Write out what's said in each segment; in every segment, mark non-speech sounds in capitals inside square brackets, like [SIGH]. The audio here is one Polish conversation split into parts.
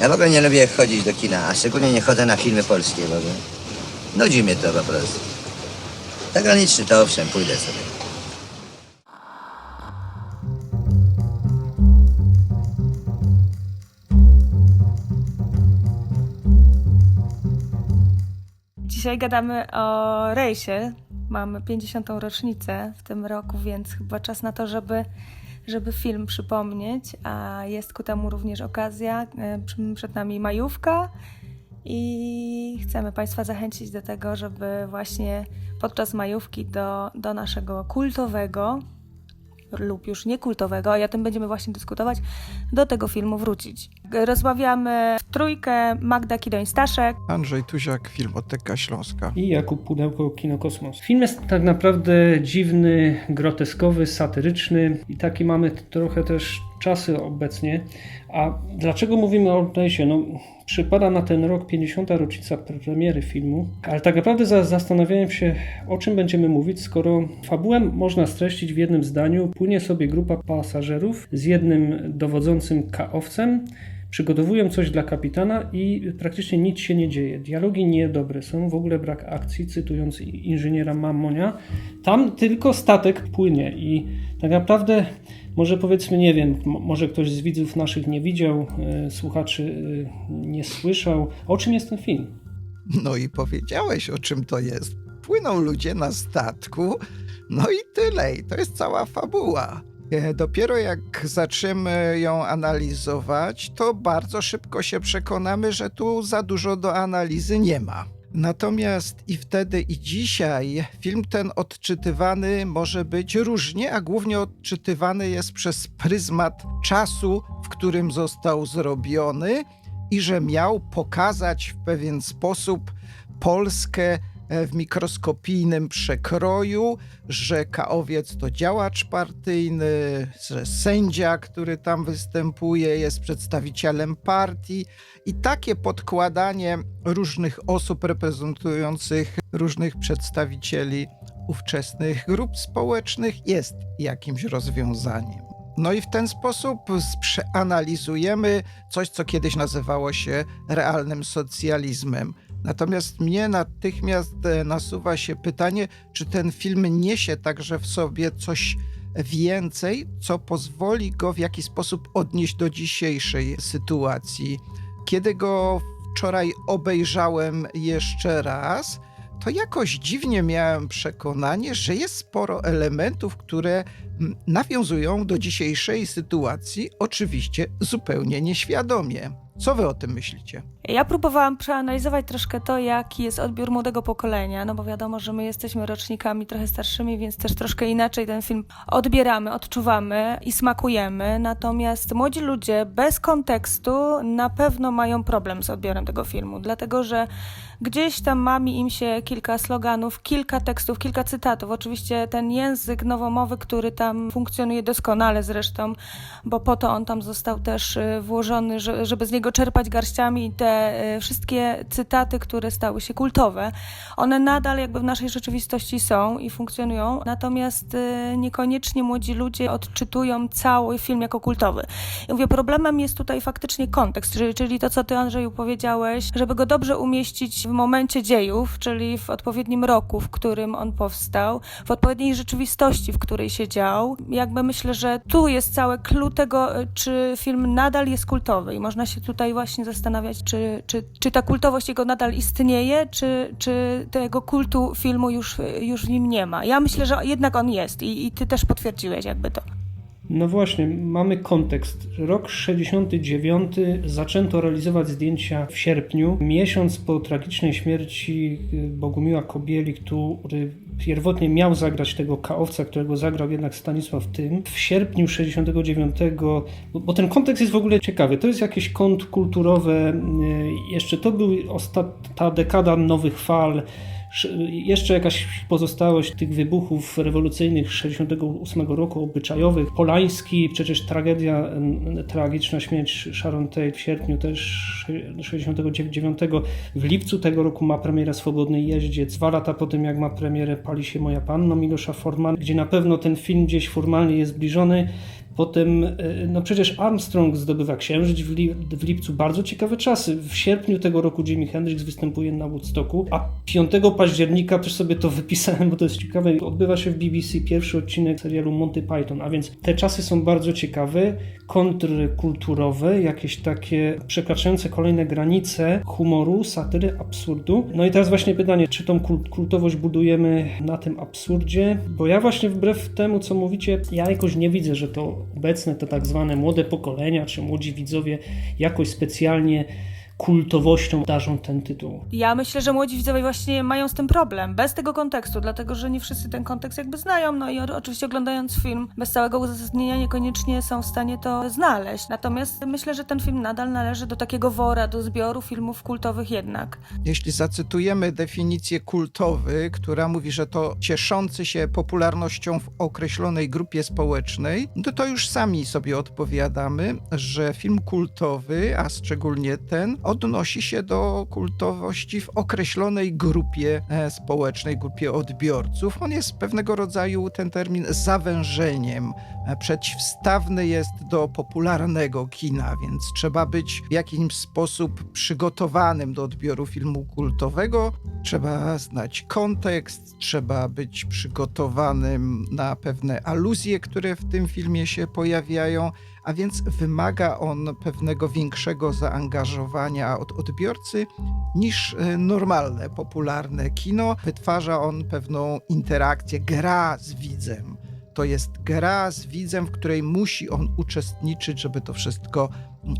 Ja w ogóle nie lubię chodzić do kina, a szczególnie nie chodzę na filmy polskie w ogóle. Nudzi mnie to po prostu. Zagraniczny to owszem, pójdę sobie. Dzisiaj gadamy o rejsie. Mamy 50. rocznicę w tym roku, więc chyba czas na to, żeby, żeby film przypomnieć. A jest ku temu również okazja. E, Przed nami majówka i chcemy Państwa zachęcić do tego, żeby właśnie podczas majówki do, do naszego kultowego lub już niekultowego, i o tym będziemy właśnie dyskutować, do tego filmu wrócić. Rozmawiamy w trójkę Magda Kidoń-Staszek, Andrzej Tuziak, Filmoteka Śląska. i Jakub Pudełko Kino Kosmos. Film jest tak naprawdę dziwny, groteskowy, satyryczny i takie mamy trochę też czasy obecnie. A dlaczego mówimy o Rejsie? No, przypada na ten rok 50. rocznica premiery filmu, ale tak naprawdę za- zastanawiałem się, o czym będziemy mówić, skoro fabułę można streścić w jednym zdaniu. Płynie sobie grupa pasażerów z jednym dowodzącym kaowcem, przygotowują coś dla kapitana i praktycznie nic się nie dzieje. Dialogi niedobre są, w ogóle brak akcji, cytując inżyniera Mammonia. Tam tylko statek płynie i tak naprawdę może powiedzmy, nie wiem, może ktoś z widzów naszych nie widział, e, słuchaczy e, nie słyszał. O czym jest ten film? No i powiedziałeś, o czym to jest. Płyną ludzie na statku, no i tyle. I to jest cała fabuła. E, Dopiero jak zaczniemy ją analizować, to bardzo szybko się przekonamy, że tu za dużo do analizy nie ma. Natomiast i wtedy, i dzisiaj film ten odczytywany może być różnie, a głównie odczytywany jest przez pryzmat czasu, w którym został zrobiony i że miał pokazać w pewien sposób Polskę w mikroskopijnym przekroju, że Kaowiec to działacz partyjny, że sędzia, który tam występuje, jest przedstawicielem partii i takie podkładanie różnych osób reprezentujących różnych przedstawicieli ówczesnych grup społecznych jest jakimś rozwiązaniem. No i w ten sposób przeanalizujemy coś, co kiedyś nazywało się realnym socjalizmem. Natomiast mnie natychmiast e, nasuwa się pytanie, czy ten film niesie także w sobie coś więcej, co pozwoli go w jakiś sposób odnieść do dzisiejszej sytuacji. Kiedy go wczoraj obejrzałem jeszcze raz, to jakoś dziwnie miałem przekonanie, że jest sporo elementów, które nawiązują do dzisiejszej sytuacji, oczywiście zupełnie nieświadomie. Co wy o tym myślicie? Ja próbowałam przeanalizować troszkę to, jaki jest odbiór młodego pokolenia, no bo wiadomo, że my jesteśmy rocznikami trochę starszymi, więc też troszkę inaczej ten film odbieramy, odczuwamy i smakujemy. Natomiast młodzi ludzie bez kontekstu na pewno mają problem z odbiorem tego filmu, dlatego że gdzieś tam mami im się kilka sloganów, kilka tekstów, kilka cytatów. Oczywiście ten język nowomowy, który tam funkcjonuje doskonale zresztą, bo po to on tam został też y, włożony, że- żeby z niego czerpać garściami te y, wszystkie cytaty, które stały się kultowe, one nadal jakby w naszej rzeczywistości są i funkcjonują, natomiast y, niekoniecznie młodzi ludzie odczytują cały film jako kultowy. I mówię, problemem jest tutaj faktycznie kontekst, czyli, to, co ty Andrzeju powiedziałeś, żeby go dobrze umieścić w momencie dziejów, czyli w odpowiednim roku, w którym on powstał, w odpowiedniej rzeczywistości, w której się dział. Jakby myślę, że tu jest całe clue tego, y, czy film nadal jest kultowy i można się tutaj właśnie zastanawiać, czy, czy, czy ta kultowość jego nadal istnieje, czy, czy tego kultu filmu już, już w nim nie ma. Ja myślę, że jednak on jest i, i ty też potwierdziłeś jakby to. No właśnie, mamy kontekst. Rok 69 zaczęto realizować zdjęcia w sierpniu, miesiąc po tragicznej śmierci y, Bogumiła Kobieli, który pierwotnie miał zagrać tego kaowca, którego zagrał jednak Stanisław Tym. W sierpniu 69, bo, ten kontekst jest w ogóle ciekawy. To jest jakieś kąt kulturowe. y, Jeszcze to był osta- ta dekada nowych fal. Sz- Jeszcze jakaś pozostałość tych wybuchów rewolucyjnych 68 roku, obyczajowych. Polański, przecież tragedia, tragiczna śmierć Sharon Tate w sierpniu też 69. W lipcu tego roku ma premierę Swobodny Jeździec. Dwa lata po tym, jak ma premierę Pali się moja panno Milosza Forman, gdzie na pewno ten film gdzieś formalnie jest zbliżony. Potem, e, no przecież Armstrong zdobywa księżyc w, li, w lipcu, bardzo ciekawe czasy. W sierpniu tego roku Jimi Hendrix występuje na Woodstocku, a 5 października też sobie to [LAUGHS] wypisałem, bo to jest ciekawe, odbywa się w BBC pierwszy odcinek serialu Monty Python, a więc te czasy są bardzo ciekawe, kontrkulturowe, jakieś takie przekraczające kolejne granice humoru, satyry, absurdu. No i teraz właśnie pytanie, czy tą kult- kultowość budujemy na tym absurdzie? Bo ja właśnie wbrew temu, co mówicie, ja jakoś nie widzę, że to obecne, te tak zwane młode pokolenia, czy młodzi widzowie jakoś specjalnie kultowością darzą ten tytuł. Ja myślę, że młodzi widzowie właśnie mają z tym problem, bez tego kontekstu, dlatego że nie wszyscy ten kontekst jakby znają, no i oczywiście oglądając film bez całego uzasadnienia niekoniecznie są w stanie to znaleźć. Natomiast myślę, że ten film nadal należy do takiego wora, do zbioru filmów kultowych jednak. Jeśli zacytujemy definicję kultowy, która mówi, że to cieszący się popularnością w określonej grupie społecznej, no to już sami sobie odpowiadamy, że film kultowy, a szczególnie ten, odnosi się do kultowości w określonej grupie e, społecznej, grupie odbiorców. On jest pewnego rodzaju ten termin zawężeniem. E, Przeciwstawny jest do popularnego kina, więc trzeba być w jakiś sposób przygotowanym do odbioru filmu kultowego. Trzeba znać kontekst, trzeba być przygotowanym na pewne aluzje, które w tym filmie się pojawiają, a więc wymaga on pewnego większego zaangażowania od odbiorcy niż e, normalne, popularne kino. Wytwarza on pewną interakcję, gra z widzem. To jest gra z widzem, w której musi on uczestniczyć, żeby to wszystko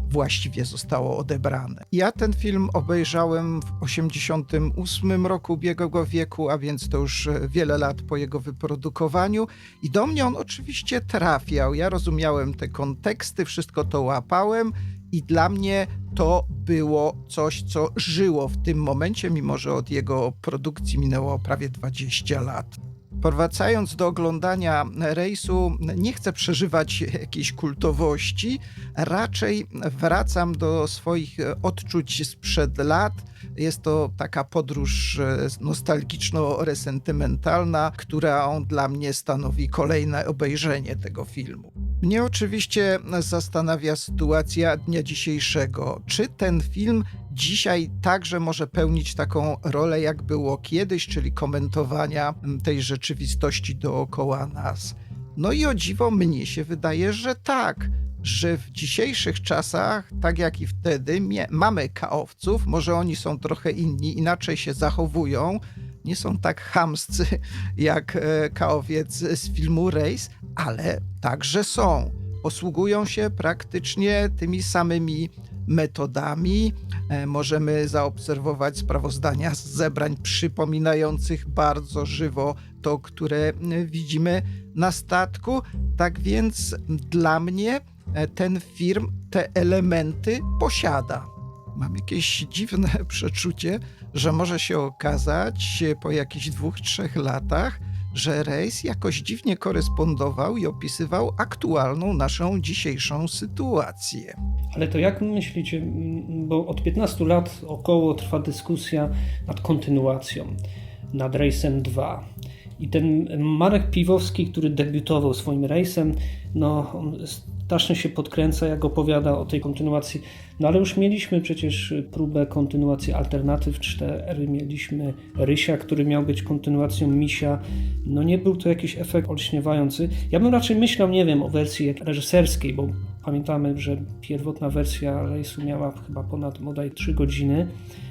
właściwie zostało odebrane. Ja ten film obejrzałem w 88 roku ubiegłego wieku, a więc to już e, wiele lat po jego wyprodukowaniu i do mnie on oczywiście trafiał. Ja rozumiałem te konteksty, wszystko to łapałem i dla mnie to było coś, co żyło w tym momencie, mimo że od jego produkcji minęło prawie 20 lat. Powracając do oglądania rejsu, nie chcę przeżywać jakiejś kultowości, raczej wracam do swoich odczuć sprzed lat. Jest to taka podróż e, nostalgiczno-resentymentalna, która dla mnie stanowi kolejne obejrzenie tego filmu. Mnie oczywiście zastanawia sytuacja dnia dzisiejszego. Czy ten film dzisiaj także może pełnić taką rolę, jak było kiedyś, czyli komentowania tej rzeczywistości dookoła nas? No i o dziwo mnie się wydaje, że tak, że w dzisiejszych czasach, tak jak i wtedy, mamy kaowców, może oni są trochę inni, inaczej się zachowują, nie są tak chamscy [LAUGHS] jak e, kaowiec z filmu Race, ale także są. Posługują się praktycznie tymi samymi metodami. E, Możemy zaobserwować sprawozdania z zebrań przypominających bardzo żywo to, które e, widzimy na statku. Tak więc dla mnie e, ten film te elementy posiada. Mam jakieś dziwne [LAUGHS] przeczucie, że może się okazać po jakichś dwóch, trzech latach, że Rejs jakoś dziwnie korespondował i opisywał aktualną naszą dzisiejszą sytuację. Ale to jak myślicie, bo od 15 lat około trwa dyskusja nad kontynuacją, nad Rejsem 2. I ten Marek Piwowski, który debiutował swoim rejsem, no strasznie się podkręca, jak opowiada o tej kontynuacji. No ale już mieliśmy przecież próbę kontynuacji Alternatyw 4, mieliśmy Rysia, który miał być kontynuacją Misia. No nie był to jakiś efekt olśniewający. Ja bym raczej myślał, nie wiem, o wersji reżyserskiej, bo pamiętamy, że pierwotna wersja rejsu miała chyba ponad bodaj 3 godziny.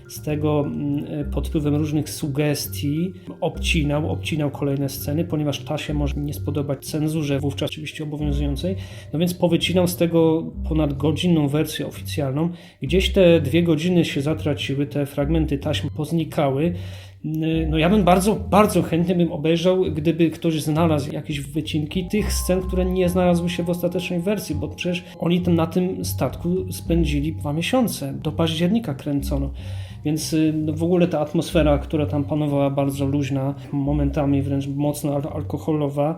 Z tego mm, pod wpływem różnych sugestii obcinał, obcinał kolejne sceny, ponieważ ta się może nie spodobać cenzurze, wówczas oczywiście obowiązującej. No więc powycinał z tego ponad godzinną wersję oficjalną. Gdzieś te dwie godziny się zatraciły, te fragmenty taśm poznikały. No ja bym bardzo, bardzo chętnie bym obejrzał, gdyby ktoś znalazł jakieś wycinki tych scen, które nie znalazły się w ostatecznej wersji, bo przecież oni tam na tym statku spędzili dwa miesiące, do października kręcono. Więc y, no w ogóle ta atmosfera, która tam panowała, bardzo luźna, momentami wręcz mocno al- alkoholowa,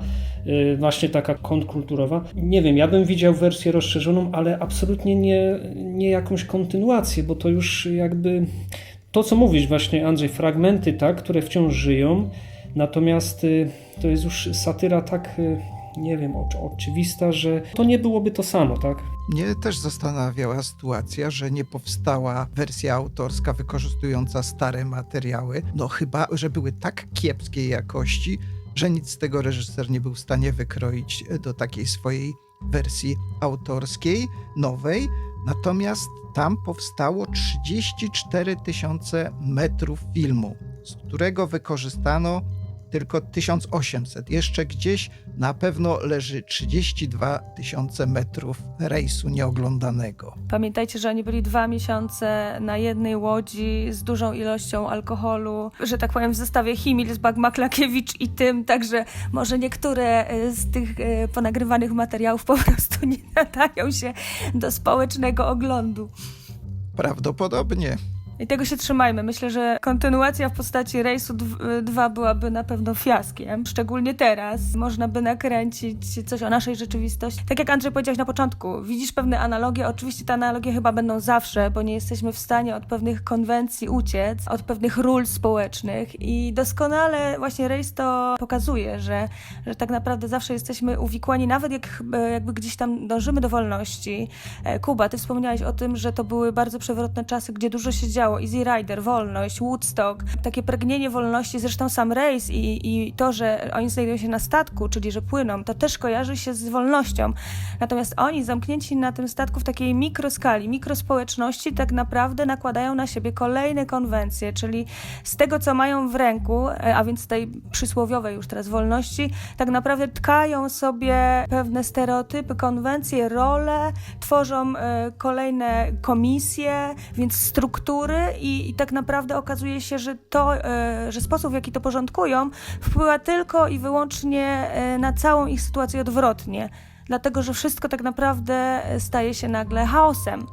y, właśnie taka kontrkulturowa. Nie wiem, ja bym widział wersję rozszerzoną, ale absolutnie nie, nie jakąś kontynuację, bo to już jakby to, co mówisz właśnie, Andrzej, fragmenty, tak, które wciąż żyją, natomiast y, to jest już satyra tak, nie wiem, oczy, oczywista, że to nie byłoby to samo, tak? Mnie też zastanawiała sytuacja, że nie powstała wersja autorska wykorzystująca stare materiały, no chyba, że były tak kiepskiej jakości, że nic z tego reżyser nie był w stanie wykroić do takiej swojej wersji autorskiej, nowej. Natomiast tam powstało 34 tysiące metrów filmu, z którego wykorzystano tylko 1800. Jeszcze gdzieś na pewno leży 32 tysiące metrów rejsu nieoglądanego. Pamiętajcie, że oni byli dwa miesiące na jednej łodzi z dużą ilością alkoholu, że tak powiem w zestawie Himilsbach, Maklakiewicz i tym, także może niektóre e, z tych e, ponagrywanych materiałów po prostu nie nadają się do społecznego oglądu. Prawdopodobnie. I tego się trzymajmy. Myślę, że kontynuacja w postaci Rejsu 2 byłaby na pewno fiaskiem. Szczególnie teraz. Można by nakręcić coś o naszej rzeczywistości. Tak jak Andrzej powiedziałeś na początku, widzisz pewne analogie. Oczywiście te analogie chyba będą zawsze, bo nie jesteśmy w stanie od pewnych konwencji uciec, od pewnych ról społecznych. I doskonale właśnie Rejs to pokazuje, że, że tak naprawdę zawsze jesteśmy uwikłani, nawet jak e, jakby gdzieś tam dążymy do wolności. E, Kuba, ty wspomniałeś o tym, że to były bardzo przewrotne czasy, gdzie dużo się działo. Easy Rider, wolność, Woodstock, takie pragnienie wolności, zresztą sam rejs i, i to, że oni znajdują się na statku, czyli że płyną, to też kojarzy się z wolnością. Natomiast oni, zamknięci na tym statku w takiej mikroskali, mikrospołeczności, tak naprawdę nakładają na siebie kolejne konwencje, czyli z tego, co mają w ręku, e, a więc tej przysłowiowej już teraz wolności, tak naprawdę tkają sobie pewne stereotypy, konwencje, role, tworzą e, kolejne komisje, więc struktury i, i tak naprawdę okazuje się, że to, e, że sposób w jaki to porządkują wpływa tylko i wyłącznie e, na całą ich sytuację odwrotnie. Dlatego, że wszystko tak naprawdę staje się nagle chaosem.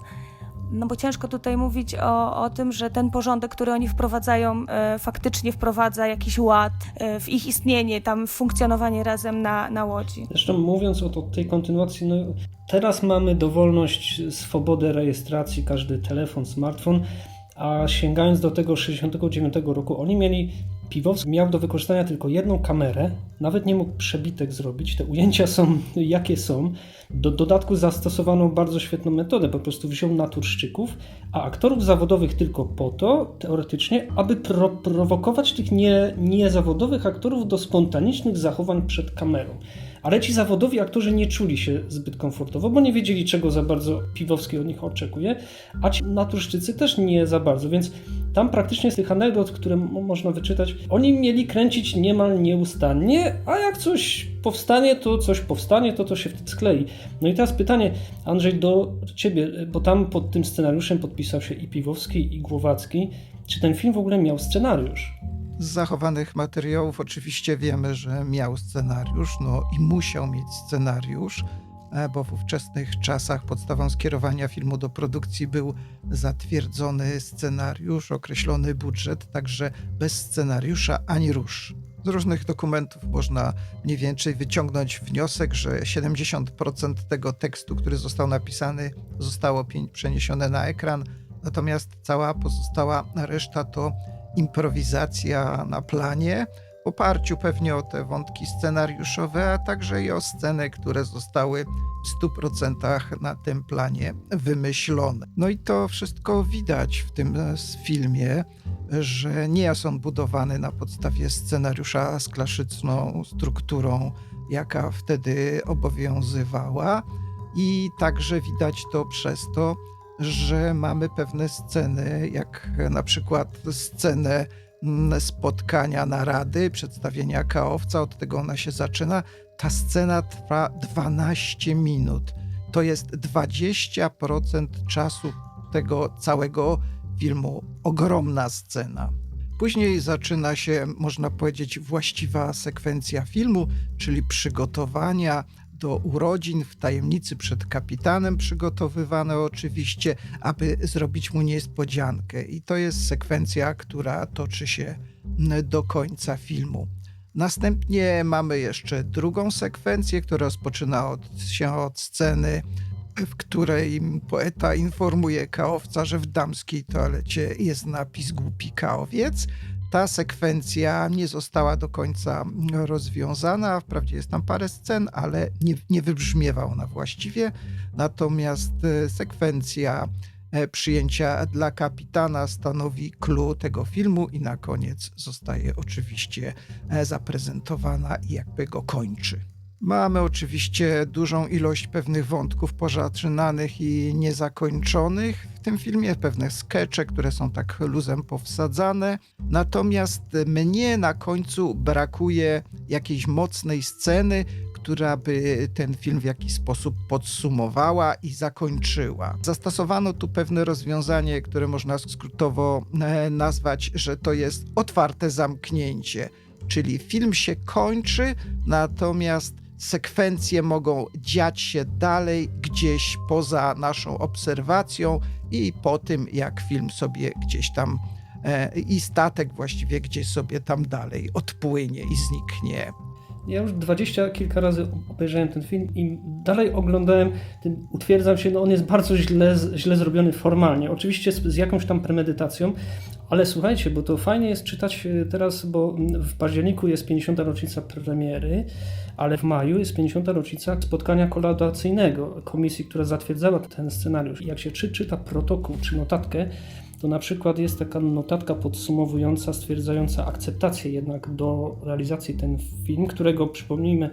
No bo ciężko tutaj mówić o, o tym, że ten porządek, który oni wprowadzają, e, faktycznie wprowadza jakiś ład e, w ich istnienie, tam funkcjonowanie razem na, na łodzi. Zresztą mówiąc o to, tej kontynuacji, no teraz mamy dowolność, swobodę rejestracji, każdy telefon, smartfon, a sięgając do tego 69 roku, oni mieli Piwowski miał do wykorzystania tylko jedną kamerę, nawet nie mógł przebitek zrobić. Te ujęcia są [LAUGHS] jakie są. Do dodatku zastosowano bardzo świetną metodę. Po prostu wziął naturszczyków, a aktorów zawodowych tylko po to, teoretycznie, aby pro prowokować tych nie, niezawodowych aktorów do spontanicznych zachowań przed kamerą. Ale ci zawodowi aktorzy nie czuli się zbyt komfortowo, bo nie wiedzieli, czego za bardzo Piwowski od nich oczekuje, a ci naturszczycy też nie za bardzo, więc tam praktycznie z tych anegdot, które można wyczytać, oni mieli kręcić niemal nieustannie, a jak coś powstanie, to coś powstanie, to to się wtedy sklei. No i teraz pytanie, Andrzej, do ciebie, bo tam pod tym scenariuszem podpisał się i Piwowski, i Głowacki. Czy ten film w ogóle miał scenariusz? Z zachowanych materiałów oczywiście wiemy, że miał scenariusz, no i musiał mieć scenariusz, e, bo w ówczesnych czasach podstawą skierowania filmu do produkcji był zatwierdzony scenariusz, określony budżet, także bez scenariusza ani rusz. Z różnych dokumentów można mniej więcej wyciągnąć wniosek, że 70% tego tekstu, który został napisany, zostało przeniesione na ekran, natomiast cała pozostała reszta to improwizacja na planie, w oparciu pewnie o te wątki scenariuszowe, a także i o sceny, które zostały w 100% na tym planie wymyślone. No i to wszystko widać w tym filmie, że nie jest on budowany na podstawie scenariusza z klasyczną strukturą, jaka wtedy obowiązywała, i także widać to przez to, że mamy pewne sceny, jak na przykład scenę spotkania narady, przedstawienia kaowca, od tego ona się zaczyna. Ta scena trwa 12 minut. To jest 20% czasu tego całego filmu. Ogromna scena. Później zaczyna się, można powiedzieć, właściwa sekwencja filmu, czyli przygotowania do urodzin w tajemnicy przed kapitanem, przygotowywane oczywiście, aby zrobić mu niespodziankę. I to jest sekwencja, która toczy się do końca filmu. Następnie mamy jeszcze drugą sekwencję, która rozpoczyna od, się od sceny, w której poeta informuje kaowca, że w damskiej toalecie jest napis głupi kaowiec. Ta sekwencja nie została do końca rozwiązana. Wprawdzie jest tam parę scen, ale nie, nie wybrzmiewa ona właściwie. Natomiast e, sekwencja e, przyjęcia dla kapitana stanowi clue tego filmu i na koniec zostaje oczywiście e, zaprezentowana i jakby go kończy. Mamy oczywiście dużą ilość pewnych wątków pozaczynanych i niezakończonych w tym filmie, pewne skecze, które są tak luzem powsadzane. Natomiast mnie na końcu brakuje jakiejś mocnej sceny, która by ten film w jakiś sposób podsumowała i zakończyła. Zastosowano tu pewne rozwiązanie, które można skrótowo e, nazwać, że to jest otwarte zamknięcie. Czyli film się kończy, natomiast sekwencje mogą dziać się dalej, gdzieś poza naszą obserwacją i po tym, jak film sobie gdzieś tam e, i statek właściwie gdzieś sobie tam dalej odpłynie i zniknie. Ja już dwadzieścia kilka razy obejrzałem ten film i dalej oglądałem, utwierdzam się, no on jest bardzo źle, źle zrobiony formalnie. Oczywiście z, z jakąś tam premedytacją, ale słuchajcie, bo to fajnie jest czytać e, teraz, bo w październiku jest 50. rocznica premiery, ale w maju jest 50. rocznica spotkania kolaboracyjnego komisji, która zatwierdzała ten scenariusz. Jak się czy, czyta protokół czy notatkę, to na przykład jest taka notatka podsumowująca, stwierdzająca akceptację jednak do realizacji ten film, którego przypomnijmy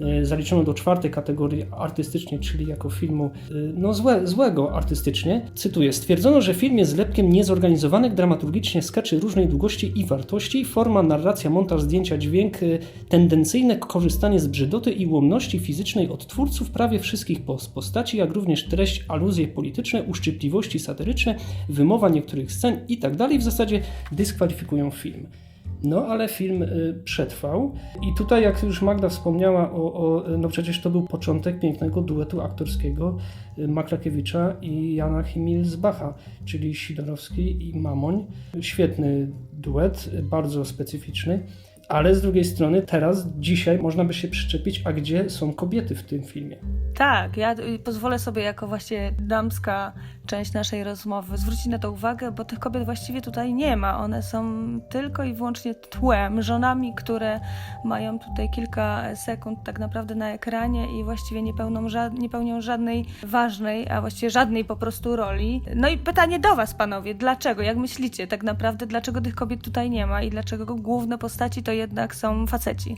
e, zaliczono do czwartej kategorii artystycznej, czyli jako filmu e, no złe, złego artystycznie. Cytuję: Stwierdzono, że film jest zlepkiem niezorganizowanych dramaturgicznie skeczy różnej długości i wartości, forma, narracja, montaż, zdjęcia, dźwięk, e, tendencyjne korzystanie z brzydoty i ułomności fizycznej od twórców prawie wszystkich pos- postaci, jak również treść, aluzje polityczne, uszczypliwości satyryczne, wymowa niektórych scen itd. w zasadzie dyskwalifikują film. No, ale film y, przetrwał. I tutaj, jak już Magda wspomniała, o, o, no przecież to był początek pięknego duetu aktorskiego y, Maklakiewicza i Jana Himilsbacha, czyli Sidorowski i Mamoń. Świetny duet, bardzo specyficzny. Ale z drugiej strony, teraz, dzisiaj można by się przyczepić, a gdzie są kobiety w tym filmie? Tak, ja y, pozwolę sobie jako właśnie damska część naszej rozmowy zwrócić na to uwagę, bo tych kobiet właściwie tutaj nie ma. One są tylko i wyłącznie tłem, żonami, które mają tutaj kilka sekund tak naprawdę na ekranie i właściwie nie, pełną ża- nie pełnią żadnej ważnej, a właściwie żadnej po prostu roli. No i pytanie do was, panowie, dlaczego? Jak myślicie tak naprawdę, dlaczego tych kobiet tutaj nie ma i dlaczego główne postaci to jednak są faceci?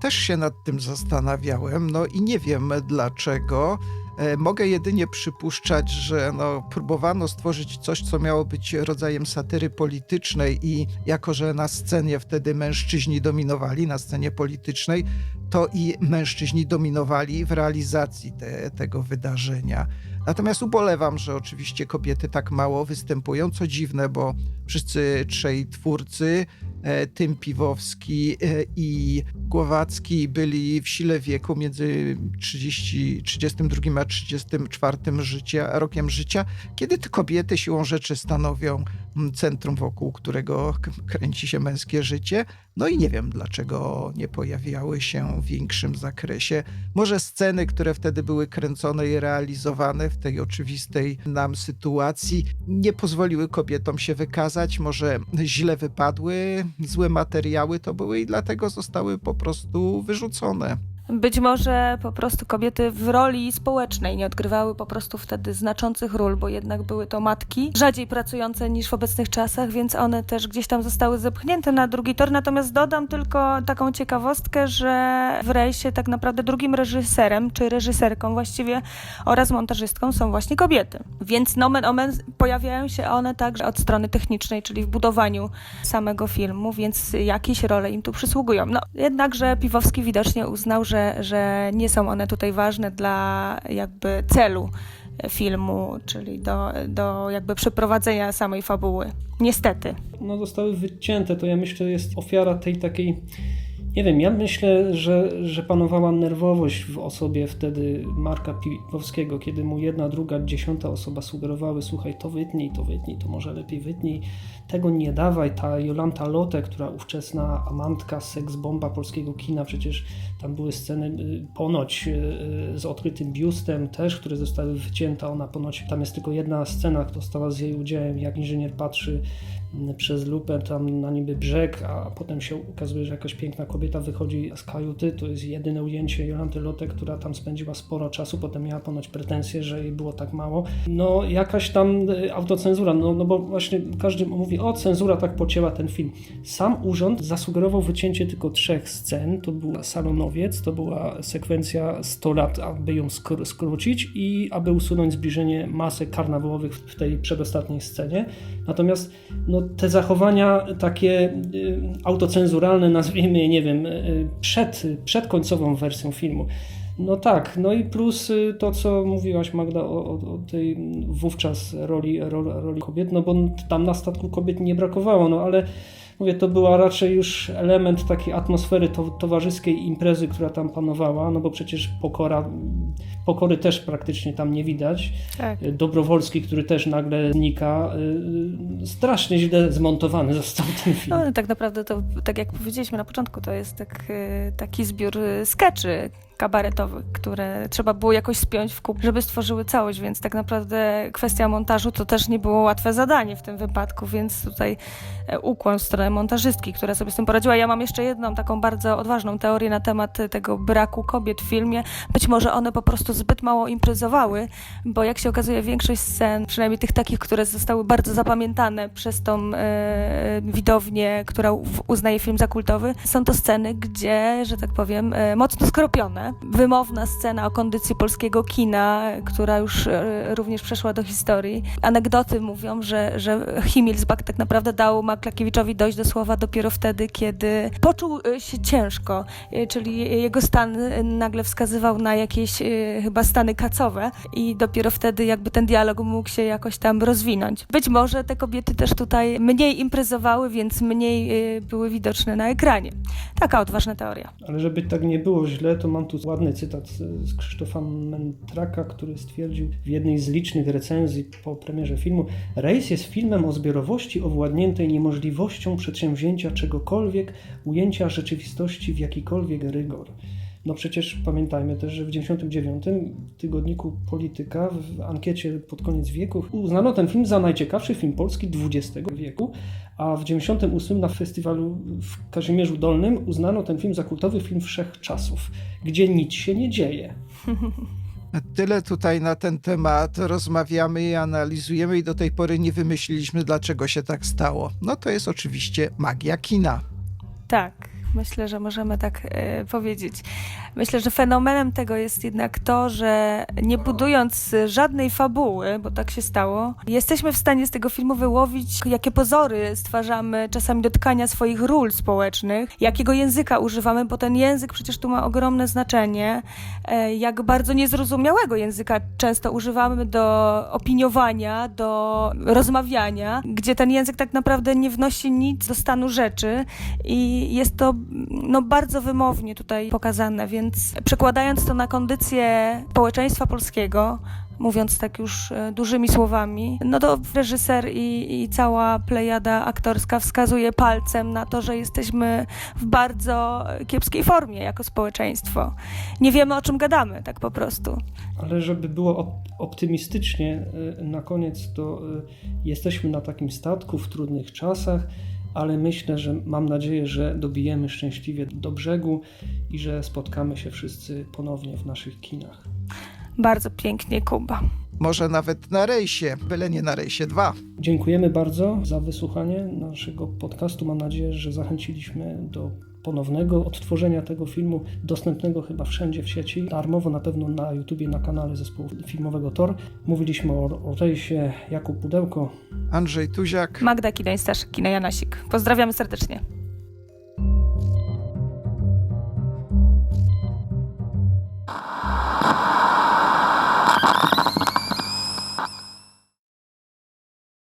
Też się nad tym zastanawiałem, no i nie wiem dlaczego. E, Mogę jedynie przypuszczać, że no, próbowano stworzyć coś, co miało być rodzajem satyry politycznej, i jako, że na scenie wtedy mężczyźni dominowali, na scenie politycznej, to i mężczyźni dominowali w realizacji te, tego wydarzenia. Natomiast ubolewam, że oczywiście kobiety tak mało występują, co dziwne, bo wszyscy trzej twórcy, e, Tym Piwowski e, i Głowacki byli w sile wieku między 30, 32 a 34 życia, rokiem życia, kiedy te kobiety siłą rzeczy stanowią mm, centrum, wokół którego kręci się męskie życie. No i nie wiem, dlaczego nie pojawiały się w większym zakresie. Może sceny, które wtedy były kręcone i realizowane w tej oczywistej nam sytuacji, nie pozwoliły kobietom się wykazać, może źle wypadły, złe materiały to były i dlatego zostały po prostu wyrzucone. Być może po prostu kobiety w roli społecznej nie odgrywały po prostu wtedy znaczących ról, bo jednak były to matki, rzadziej pracujące niż w obecnych czasach, więc one też gdzieś tam zostały zepchnięte na drugi tor. Natomiast dodam tylko taką ciekawostkę, że w rejsie tak naprawdę drugim reżyserem, czy reżyserką właściwie oraz montażystką są właśnie kobiety. Więc nomen omen pojawiają się one także od strony technicznej, czyli w budowaniu samego filmu, więc jakieś role im tu przysługują. No, jednakże Piwowski widocznie uznał, że, że nie są one tutaj ważne dla jakby celu filmu, czyli do, do jakby przeprowadzenia samej fabuły. Niestety. no, zostały wycięte, to ja myślę jest ofiara tej takiej Nie wiem, ja myślę, że, że panowała nerwowość w osobie wtedy Marka Piwowskiego, kiedy mu jedna, druga, dziesiąta osoba sugerowały, słuchaj, to wytnij, to wytnij, to może lepiej wytnij, tego nie dawaj. Ta Jolanta Lotte, która ówczesna amantka, seksbomba polskiego kina, przecież tam były sceny y, ponoć y, z odkrytym biustem też, które zostały wycięte. Ona ponoć, tam jest tylko jedna scena, która stała z jej udziałem, jak inżynier patrzy mm, przez lupę tam na niby brzeg, a potem się okazuje, że jakaś piękna kobieta wychodzi z kajuty. To jest jedyne ujęcie Jolanty Lotte, która tam spędziła sporo czasu, potem miała ponoć pretensje, że jej było tak mało. No jakaś tam y, autocenzura, no, no bo właśnie każdy mówi, o cenzura tak pocięła ten film. Sam urząd zasugerował wycięcie tylko trzech scen, to był salonowiec, to była sekwencja 100 lat, aby ją skr- skrócić i aby usunąć zbliżenie masek karnawałowych w tej przedostatniej scenie. Natomiast no, te zachowania takie y, autocenzuralne, nazwijmy je, nie wiem, y, przed, przed końcową wersją filmu. No tak, no i plus y, to, co mówiłaś Magda o, o, o tej wówczas roli, roli, roli kobiet, no bo tam na statku kobiet nie brakowało, no ale mówię, to była raczej już element takiej atmosfery to, towarzyskiej imprezy, która tam panowała, no bo przecież pokora, pokory też praktycznie tam nie widać. Tak. Dobrowolski, który też nagle znika, y, strasznie źle zmontowany został ten film. No tak naprawdę to, tak jak powiedzieliśmy na początku, to jest tak, y, taki zbiór y, skeczy kabaretowych, które trzeba było jakoś spiąć w kup, żeby stworzyły całość, więc tak naprawdę kwestia montażu to też nie było łatwe zadanie w tym wypadku, więc tutaj e, ukłon w stronę montażystki, która sobie z tym poradziła. Ja mam jeszcze jedną taką bardzo odważną teorię na temat tego braku kobiet w filmie. Być może one po prostu zbyt mało imprezowały, bo jak się okazuje większość scen, przynajmniej tych takich, które zostały bardzo zapamiętane przez tą e, widownię, która uznaje film za kultowy, są to sceny, gdzie, że tak powiem, e, mocno skropione. Wymowna scena o kondycji polskiego kina, która już e, również przeszła do historii. Anegdoty mówią, że, że Himmelsbach tak naprawdę dał Maklakiewiczowi dojść do słowa dopiero wtedy, kiedy poczuł e, się ciężko, e, czyli jego stan nagle wskazywał na jakieś chyba stany kacowe i dopiero wtedy jakby ten dialog mógł się jakoś tam rozwinąć. Być może te kobiety też tutaj mniej imprezowały, więc mniej były widoczne na ekranie. Taka odważna teoria. Ale żeby tak nie było źle, to mam tu ładny cytat z Krzysztofa Mentraka, który stwierdził w jednej z licznych recenzji po premierze filmu: Rejs jest filmem o zbiorowości owładniętej niemożliwością przedsięwzięcia czegokolwiek, ujęcia rzeczywistości w jakikolwiek rygor. No przecież pamiętajmy też, że w 99 w tygodniku Polityka w ankiecie pod koniec wieku uznano ten film za najciekawszy film polski XX wieku, a w 98 na festiwalu w Kazimierzu Dolnym uznano ten film za kultowy film wszechczasów, gdzie nic się nie dzieje. Tyle tutaj na ten temat rozmawiamy i analizujemy i do tej pory nie wymyśliliśmy, dlaczego się tak stało. No to jest oczywiście magia kina. Tak, myślę, że możemy tak e, powiedzieć. Myślę, że fenomenem tego jest jednak to, że nie budując żadnej fabuły, bo tak się stało, jesteśmy w stanie z tego filmu wyłowić, jakie pozory stwarzamy czasami do tkania swoich ról społecznych, jakiego języka używamy, bo ten język przecież tu ma ogromne znaczenie, e, jak bardzo niezrozumiałego języka często używamy do opiniowania, do rozmawiania, gdzie ten język tak naprawdę nie wnosi nic do stanu rzeczy i jest to no, bardzo wymownie tutaj pokazane, więc przekładając to na kondycję społeczeństwa polskiego, mówiąc tak już e, dużymi słowami, no to reżyser i, i cała plejada aktorska wskazuje palcem na to, że jesteśmy w bardzo kiepskiej formie jako społeczeństwo. Nie wiemy o czym gadamy, tak po prostu. Ale żeby było op- optymistycznie y, na koniec, to y, jesteśmy na takim statku w trudnych czasach, ale myślę, że mam nadzieję, że dobijemy szczęśliwie do brzegu i że spotkamy się wszyscy ponownie w naszych kinach. Bardzo pięknie, Kuba. Może nawet na rejsie, byle nie na rejsie 2. Dziękujemy bardzo za wysłuchanie naszego podcastu. Mam nadzieję, że zachęciliśmy do ponownego odtworzenia tego filmu, dostępnego chyba wszędzie w sieci, darmowo na pewno na YouTubie, na kanale zespołu filmowego TOR. Mówiliśmy o, o rejsie Jakub Pudełko. Andrzej Tuziak. Magda Kidań-Staszek, Kina Janasik. Pozdrawiamy serdecznie.